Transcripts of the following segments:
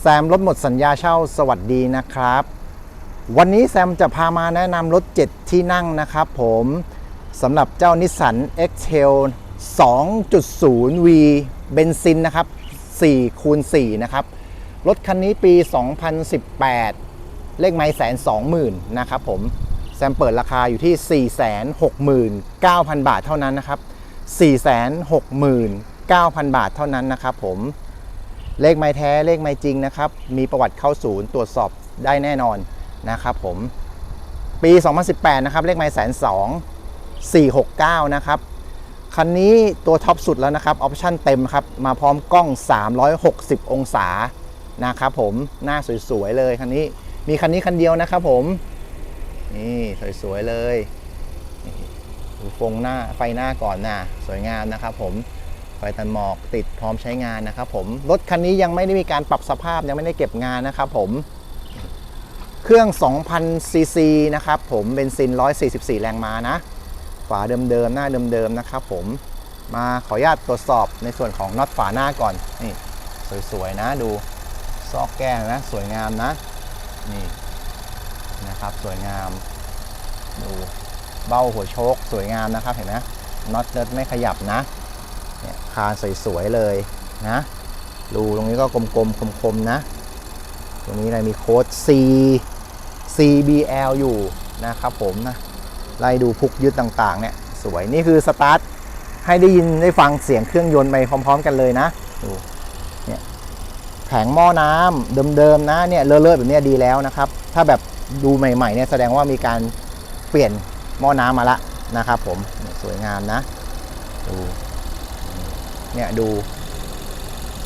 แซมรถหมดสัญญาเช่าสวัสดีนะครับ วันนี้แซมจะพามาแนะนำรถ 7 ที่นั่งนะครับผมสำหรับเจ้านิสสัน X-Trail 2.0V เบนซินนะครับ4คูณ4นะครับ รถคันนี้ปี 2018 เลขไม้แสนสองหมื่นนะครับผม แซมเปิดราคาอยู่ที่ 469,000 บาทเท่านั้นนะครับ 469,000 บาทเท่านั้นนะครับผม เลขไม้แท้เลขไม้จริงนะครับ มีประวัติเข้าศูนย์ตรวจสอบได้แน่นอนนะครับผม ปี 2018 นะครับ เลขไม้แสนสอง469 นะครับ คันนี้ตัวท็อปสุดแล้วนะครับ ออปชั่นเต็มครับ มาพร้อมกล้อง 360 องศานะครับผม หน้าสวยๆเลยคันนี้ มีคันนี้คันเดียวนะครับผม นี่สวยๆเลยดูฟงหน้าไฟหน้าก่อนนะสวยงามนะครับผม ไฟตันหมอกติดพร้อมใช้งานนะครับผมรถคันนี้ยังไม่ได้มีการปรับสภาพยังไม่ได้เก็บงานนะครับผมเครื่อง 2,000 ซีซีนะครับผมเบนซิน 144 แรงม้านะฝาเดิมๆหน้าเดิมๆนะครับผมมาขออนุญาตตรวจสอบในส่วนของน็อตฝาหน้าก่อนนี่สวยๆนะดูซอกแก้วนะ สวยงามนะนี่นะครับสวยงาม ดูเบ้าหัวโชคสวยงามนะครับเห็นไหมน็อตเนิร์ดไม่ขยับนะ คานสวยๆเลยนะดูตรงนี้ก็กลมๆคมๆนะ ตรงนี้อะไรมีโค้ด C CBL อยู่นะครับผมนะ ไล่ดูพุกยึดต่างๆเนี่ยสวยนี่คือสตาร์ทให้ได้ยินได้ฟังเสียงเครื่องยนต์ไปพร้อม ๆ กันเลยนะดูเนี่ยแผงหม้อน้ำเดิมๆนะเนี่ยเลอะๆแบบเนี้ยดีแล้วนะครับ ถ้าแบบดูใหม่ๆเนี่ยแสดงว่ามีการเปลี่ยนหม้อน้ำมาละนะครับผมสวยงามนะดู เนี่ยดู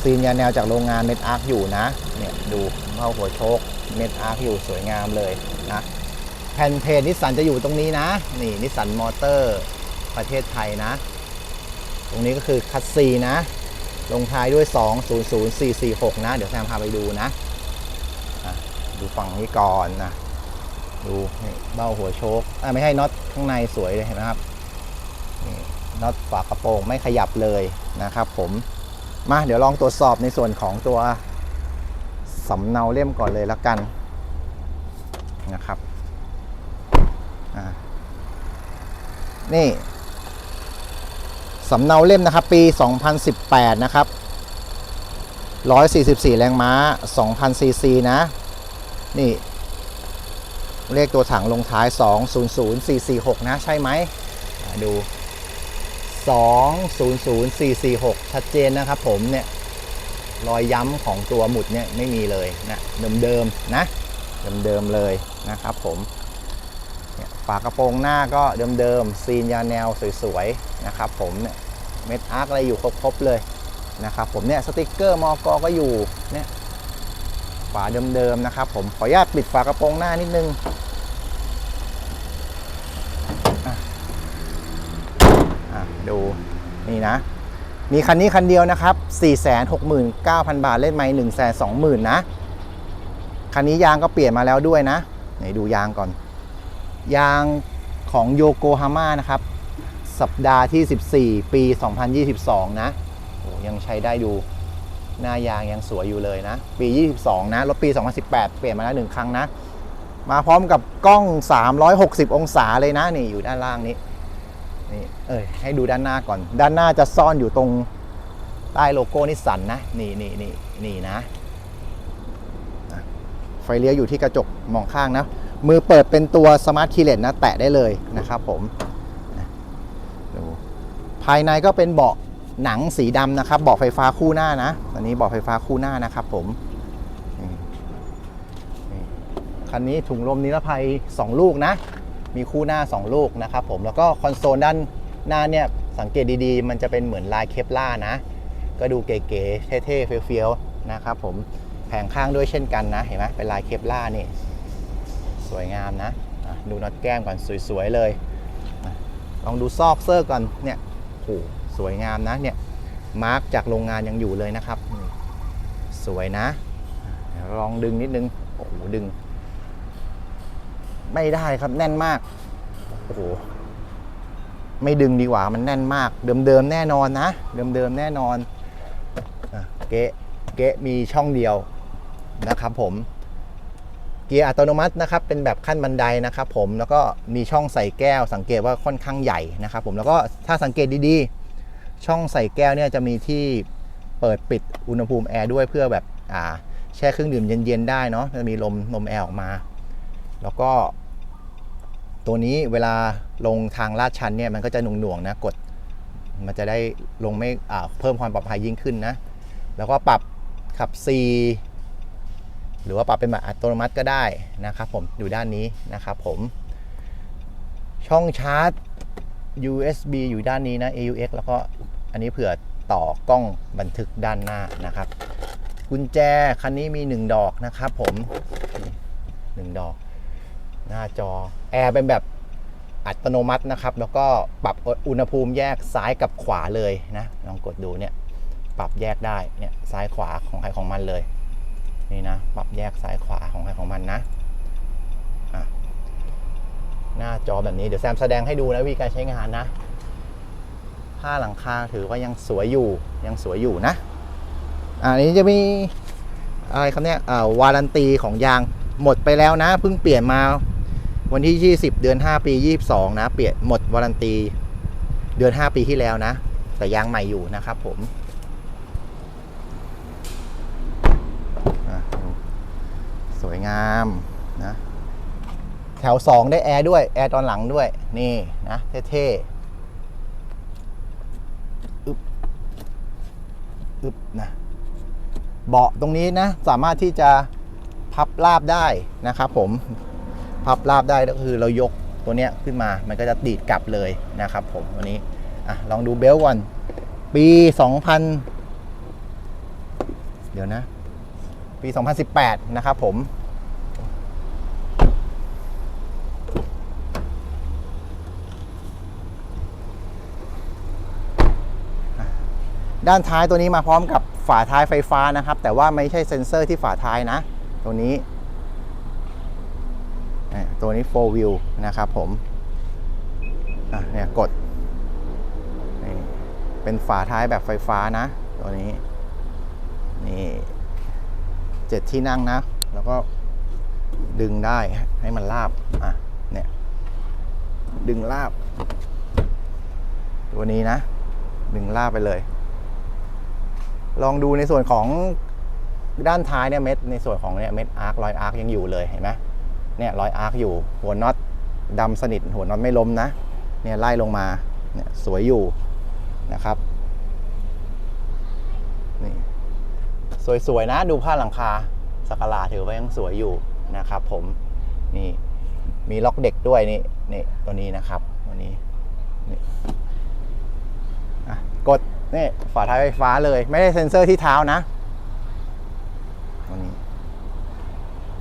ซีนยาแนวจากโรงงานเม็ดอาร์คอยู่นะ เนี่ยดูเข้าหัวโชคเม็ดอาร์คอยู่สวยงามเลยนะ แผ่นเพจนิสสันจะอยู่ตรงนี้นะ นี่นิสสันมอเตอร์ประเทศไทยนะ ตรงนี้ก็คือคัสซีนะ ลงท้ายด้วย 200446 นะ เดี๋ยวแซมพาไปดูนะ ดูฝั่งนี้ก่อนนะ ดูนี่เบ้าหัวโชคอะไม่ให้น็อตข้างในสวยเลยเห็นไหมครับน็อตฝากระโปรงไม่ขยับเลย นะครับผมมาเดี๋ยวลองตรวจสอบในส่วนของตัวสำเนาเล่มก่อนเลยละกันนะครับนี่สำเนาเล่มนะครับ ปี 2018 นะครับ 144 แรงม้า 2,000 ซีซีนะ นี่ เลขตัวถังลงท้าย 200446 นะ ใช่ไหม ดู 200446 ชัดเจนนะครับผมเนี่ยรอยย้ำของตัวหมุดเนี่ยไม่มีเลยนะเดิมๆนะเดิมๆเลยนะครับผมฝากระโปรงหน้าก็เดิมๆซีนยาแนวสวยๆนะครับผมเนี่ยเม็ดอาร์คอะไรอยู่ครบๆเลยนะครับผมเนี่ยสติกเกอร์มอกก็อยู่เนี่ยฝาเดิมๆนะครับผมขออนุญาตปิดฝากระโปรงหน้านิดนึงอะอะ ดูนี่นะ มีคันนี้คันเดียวนะครับ 469,000 บาทเล่นไม้120,000นะ คันนี้ยางก็เปลี่ยนมาแล้วด้วยนะไหนดูยางก่อน ยางของโยโกฮาม่านะครับ สัปดาห์ที่ 14 ปี 2022 นะโอ้ยังใช้ได้อยู่หน้ายางยังสวยอยู่เลยนะ ปี 22 นะ รถปี 2018 เปลี่ยนมาแล้วหนึ่งครั้งนะ มาพร้อมกับกล้อง 360 องศาเลยนะ นี่อยู่ด้านล่างนี้ นี่เอ้ยให้ดูด้านหน้าก่อน ด้านหน้าจะซ่อนอยู่ตรงใต้โลโก้นิสสันนะ นี่นี่นี่นี่นะ ไฟเลี้ยวอยู่ที่กระจกมองข้างนะ มือเปิดเป็นตัวสมาร์ทคีย์เลสนะ แตะได้เลยนะครับผมดูภายในก็เป็นเบาะหนังสีดำนะครับ เบาะไฟฟ้าคู่หน้านะ อันนี้เบาะไฟฟ้าคู่หน้านะครับผมคันนี้ถุงลมนิรภัย 2 ลูกนะ มีคู่หน้า 2 ลูกนะครับผมแล้วก็คอนโซลด้านหน้าเนี่ยสังเกตดีๆ มันจะเป็นเหมือนลายเคปล่านะ ก็ดูเก๋ๆเท่ๆเฟี้ยวๆนะครับผมแผงข้างด้วยเช่นกันนะเห็นไหมเป็นลายเคปล่านี่ สวยงามนะดูน็อตแก้มก่อนสวยๆเลย ลองดูซอกเซอร์ก่อนเนี่ยโหสวยงามนะเนี่ยมาร์กจากโรงงานยังอยู่เลยนะครับ สวยนะ ลองดึงนิดนึงโอ้โหดึง ไม่ได้ครับแน่นมากโอ้โหไม่ดึงดีกว่ามันแน่นมาก เดิมๆแน่นอนนะ เดิมๆแน่นอนเกะเกะมีช่องเดียวนะครับผมเกียร์อัตโนมัตินะครับเป็นแบบขั้นบันไดนะครับผมแล้วก็มีช่องใส่แก้ว สังเกตว่าค่อนข้างใหญ่นะครับผมแล้วก็ถ้าสังเกตดีๆ ช่องใส่แก้วเนี่ยจะมีที่เปิดปิดอุณหภูมิแอร์ด้วยเพื่อแบบอ่าแช่เครื่องดื่มเย็นๆได้เนาะจะมีลมลมแอร์ออกมา แล้วก็ ตัวนี้เวลาลงทางลาดชันเนี่ยมันก็จะหน่วงๆนะกดมันจะได้ลงไม่เพิ่มความปลอดภัยยิ่งขึ้นนะ แล้วก็ปรับขับ C หรือว่าปรับเป็นแบบอัตโนมัติก็ได้นะครับผมอยู่ด้านนี้นะครับผม ช่องชาร์จ USB อยู่ด้านนี้นะ AUX แล้วก็อันนี้เผื่อต่อกล้องบันทึกด้านหน้านะครับ กุญแจคันนี้มี 1 ดอกนะครับผมนี่1ดอก หน้าจอแอร์เป็นแบบอัตโนมัตินะครับ แล้วก็ปรับอุณหภูมิแยกซ้ายกับขวาเลยนะลองกดดูเนี่ยปรับแยกได้เนี่ยซ้ายขวาของใครของมันเลย นี่นะ ปรับแยกซ้ายขวาของใครของมันนะหน้าจอแบบนี้เดี๋ยวแซมแสดงให้ดูนะวิธีการใช้งานนะผ้าหลังคาถือว่ายังสวยอยู่ยังสวยอยู่นะอะอันนี้จะมีอะไรครับเนี่ยอ่าวารันตีของยางหมดไปแล้วนะเพิ่งเปลี่ยนมา วันที่ 20 เดือน 5 ปี 22 นะ เปลี่ยนหมดวารันตี เดือน 5 ปีที่แล้วนะ แต่ยางใหม่อยู่นะครับผมสวยงามนะแถว 2 ได้แอร์ด้วย แอร์ตอนหลังด้วย นี่นะเท่ๆ อึบอึบนะ เบาะตรงนี้นะ สามารถที่จะพับราบได้นะครับผม พับราบได้ก็คือเรายกตัวเนี้ยขึ้นมา มันก็จะดีดกลับเลยนะครับผมวันนี้อะลองดูเบลก่อน ปี 2000 เดี๋ยวนะ ปี 2018 นะครับผมด้านท้ายตัวนี้มาพร้อมกับฝาท้ายไฟฟ้านะครับ แต่ว่าไม่ใช่เซ็นเซอร์ที่ฝาท้ายนะ ตัวนี้ ตัวนี้ 4 wheel นะครับผมเนี่ยกด เป็นฝาท้ายแบบไฟฟ้านะ ตัวนี้ นี่เจ็ดที่นั่งนะ แล้วก็ดึงได้ให้มันลาบ อะ เนี่ย ดึงลาบ ตัวนี้นะ ดึงลาบไปเลย ลองดูในส่วนของด้านท้ายเนี่ยเม็ดในส่วนของเนี่ยเม็ดอาร์ครอยอาร์คยังอยู่เลยเห็นไหม เนี่ยรอยอาร์คอยู่หัวน็อตดำสนิทหัวน็อตไม่ล้มนะเนี่ยไล่ลงมาเนี่ยสวยอยู่นะครับนี่สวยๆนะดูผ้าหลังคาสกลาถือว่ายังสวยอยู่นะครับ ผมนี่มีล็อกเด็กด้วยนี่นี่ตัวนี้นะครับตัวนี้นี่กดนี่ฝาท้ายไฟฟ้าเลย ไม่ได้เซ็นเซอร์ที่เท้านะตัวนี้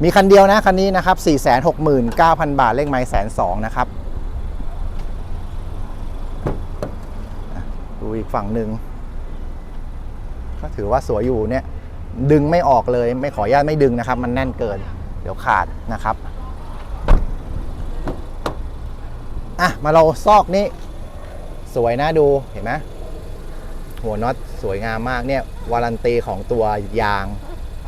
มีคันเดียวนะ คันนี้นะครับ 469,000 บาท เลขไม้แสนสองนะครับ ดูอีกฝั่งหนึ่ง ก็ถือว่าสวยอยู่เนี่ย ดึงไม่ออกเลย ไม่ขออนุญาตไม่ดึงนะครับ มันแน่นเกิน เดี๋ยวขาดนะครับ อะ มาเราซอกนี้ สวยนะดูเห็นไหมหัวน็อตสวยงามมากเนี่ย วารันตีของตัวยาง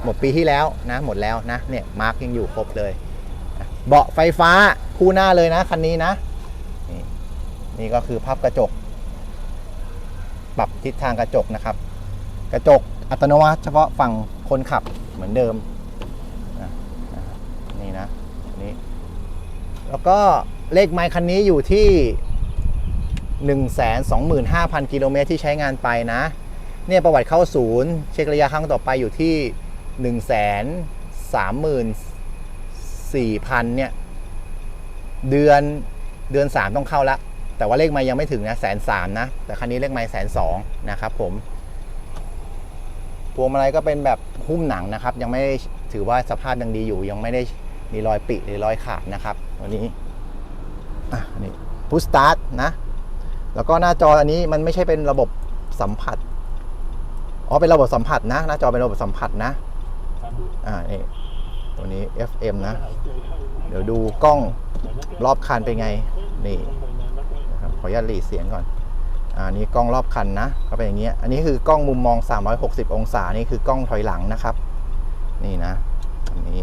หมดปีที่แล้วนะหมดแล้วนะเนี่ยมาร์กยังอยู่ครบเลย เบาะไฟฟ้าคู่หน้าเลยนะคันนี้นะนี่นี่ก็คือพับกระจก ปรับทิศทางกระจกนะครับ กระจกอัตโนมัติเฉพาะฝั่งคนขับเหมือนเดิมนี่นะนี่แล้วก็เลขไมล์คันนี้อยู่ที่125,000 กิโลเมตรที่ใช้งานไปนะ เนี่ยประวัติเข้าศูนย์ เช็คระยะครั้งต่อไปอยู่ที่ 134,000เนี่ยเดือนเดือน 3 ต้องเข้าละแต่ว่าเลขไม้ยังไม่ถึงนะแสนสามนะ แต่คันนี้เลขไม้แสนสองนะครับผมพวงมาลัยก็เป็นแบบหุ้มหนังนะครับ ยังไม่ถือว่าสภาพยังดีอยู่ ยังไม่ได้มีรอยปิหรือรอยขาดนะครับวันนี้อะนี่พุสตาร์ทนะ แล้วก็หน้าจออันนี้มันไม่ใช่เป็นระบบสัมผัสอ๋อเป็นระบบสัมผัสนะ หน้าจอเป็นระบบสัมผัสนะ อ่านี่ตัวนี้ FM นะ เดี๋ยวดูกล้องรอบคันเป็นไง นี่นะครับขออนุญาตหลีเสียงก่อนอ่านี่กล้องรอบคันนะก็เป็นอย่างเงี้ย อันนี้คือกล้องมุมมอง 360 องศา นี่คือกล้องถอยหลังนะครับ นี่นะ อันี่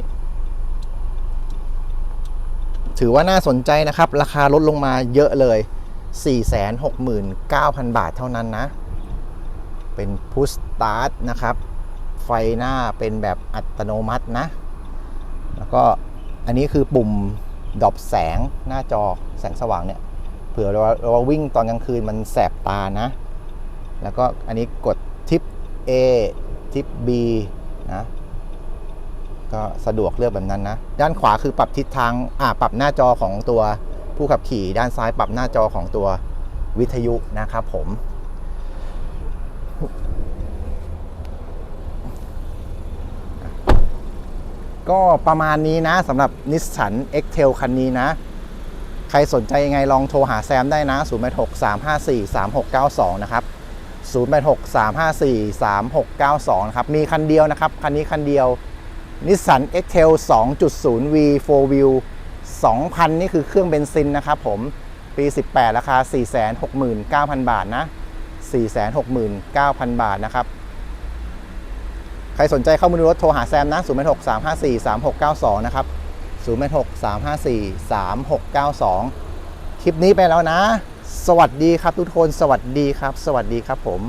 ถือว่าน่าสนใจนะครับ ราคาลดลงมาเยอะเลย 469,000 บาทเท่านั้นนะ เป็นพุชสตาร์ทนะครับ ไฟหน้าเป็นแบบอัตโนมัตินะ แล้วก็อันนี้คือปุ่มดอปแสงหน้าจอแสงสว่างเนี่ย เผื่อเราเราวิ่งตอนกลางคืนมันแสบตานะ แล้วก็อันนี้กดทิป A ทิป B นะก็สะดวกเลือกแบบนั้นนะ ด้านขวาคือปรับทิศทางอ่าปรับหน้าจอของตัวผู้ขับขี่ ด้านซ้ายปรับหน้าจอของตัววิทยุนะครับผม ก็ประมาณนี้นะสำหรับนิสสัน X-Trail คันนี้นะ ใครสนใจยังไงลองโทรหาแซมได้นะ 0 8 6 3 5 4 3 6 9 2 นะครับ 0 8 6 3 5 4 3 6 9 2 นะครับ มีคันเดียวนะครับ คันนี้คันเดียวนิสสัน X-Trail 2.0 V 4 Wheel 2,000 นี่คือเครื่องเบนซินนะครับผม ปี 18 ราคา 469,000 บาทนะ 469,000 บาทนะครับ ใครสนใจเข้ามาดูรถโทรหาแซมนะ0 8 6 3 5 4 3 6 9 2 นะครับ0 8 6 3 5 4 3 6 9 2 คลิปนี้ไปแล้วนะ สวัสดีครับทุกคน สวัสดีครับ สวัสดีครับผม